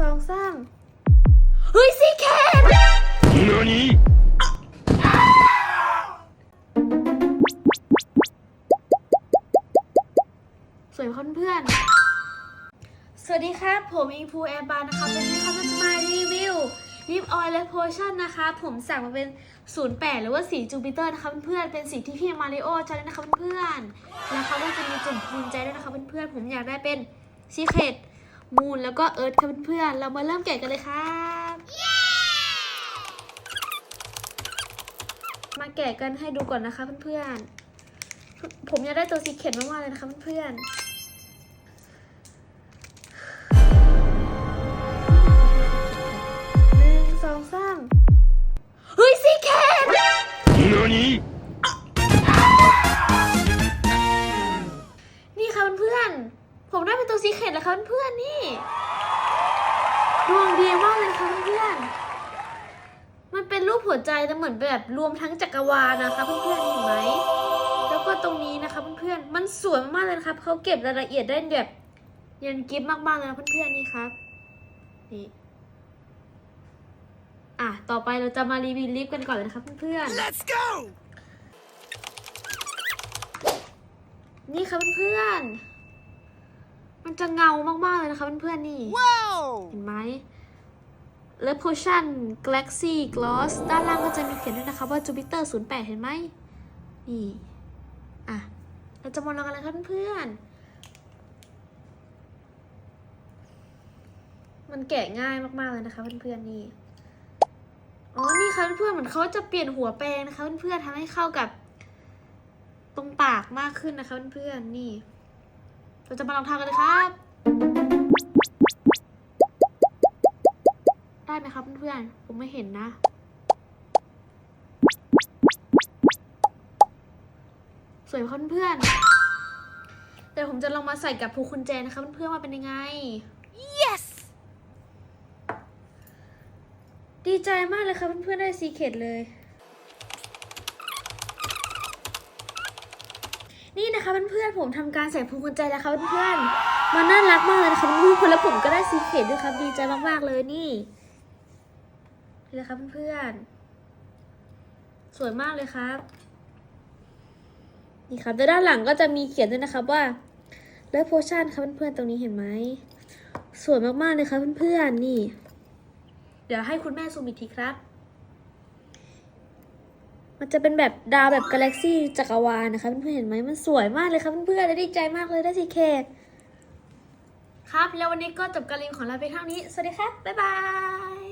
สองสามเฮ้ยซีเคน何สวยเพื่อนๆสวัสดีครับ ผมอิงพูแอร์บาร์นะคะวันนี้เขาจะมารีวิวลิปออยล์และโพชั่นนะคะ ผมสั่งมาเป็น 08 หรือว่าสีจูปิเตอร์นะคะเพื่อนๆเป็นสีที่พี่มาริโอใช้ด้วยนะคะเพื่อนๆแล้วเขาก็จะมีจุ่มภูมิใจด้วยนะคะเพื่อนๆผมอยากได้เป็นซีเคด มูนแล้วก็เอิร์ธค่ะเพื่อนๆเรามาเริ่มแกะกันเลยครับมาแกะกันให้ดูก่อนนะคะเพื่อนๆ ผมอยากได้ตัวซีเคดมากๆเลยนะคะเพื่อนๆหนึ่งสองสามเฮ้ยซีเคด ผมได้เป็นตัวซีเคดแล้วค่ะเพื่อนๆนี่ดวงดีมากเลยค่ะเพื่อนๆมันเป็นรูปหัวใจแต่เหมือนแบบรวมทั้งจักรวาลนะคะเพื่อนๆเห็นไหมแล้วก็ตรงนี้นะคะเพื่อนๆมันสวยมากๆเลยนะครับเขาเก็บรายละเอียดได้แบบเยันกิฟมากๆเลยนะเพื่อนๆนี่ครับนี่อะต่อไปเราจะมารีวิวลิปกันก่อนเลยนะครับเพื่อนๆ Let's go นี่ค่ะเพื่อนๆ มันจะเงามาก ๆ เลยนะคะเพื่อนๆนี่ Wow เห็นไหมเล p โพชั่น Galaxy Gloss ด้านล่างก็จะมีเขียนด้วยนะคะว่า Jupiter 08 เห็นไหม นี่ อะ เราจะมาลองกันเลยครับเพื่อนๆมันแกะง่ายมากๆเลยนะคะเพื่อนๆนี่ อ๋อ นี่ค่ะเพื่อนๆเหมือนเขาจะเปลี่ยนหัวแปรงนะคะเพื่อนๆทำให้เข้ากับตรงปากมากขึ้นนะคะเพื่อนๆนี่ เราจะมาลองทำกันเลยครับ ได้ไหมครับเพื่อนๆผมไม่เห็นนะ สวยไหมครับเพื่อนๆแต่ผมจะลองมาใส่กับภูคุณแจนะคะเพื่อนๆว่าเป็นยังไง Yes ดีใจมากเลยครับเพื่อนๆได้ซีเคดเลย นี่นะคะเพื่อนๆผมทำการใส่พวงกุญแจแล้วครับเพื่อนๆมันน่ารักมากเลยนะคะเพื่อนๆแล้วผมก็ได้ซีเคดด้วยครับดีใจมากๆเลยนี่นี่เลยครับเพื่อนๆสวยมากเลยครับ นี่ครับแต่ด้านหลังก็จะมีเขียนด้วยนะครับว่าเลิฟโพชั่นครับเพื่อนๆตรงนี้เห็นไหมสวยมากๆเลยครับเพื่อนๆนี่ เดี๋ยวให้คุณแม่ซูมอีกทีครับ มันจะเป็นแบบดาวแบบกาแล็กซี่จักรวาลนะคะเพื่อนๆเห็นไหมมันสวยมากเลยครับเพื่อนๆและดีใจมากเลยได้สีเคครับ แล้ววันนี้ก็จบการรียนของเราไปเท่านี้ สวัสดีครับ บ๊ายบาย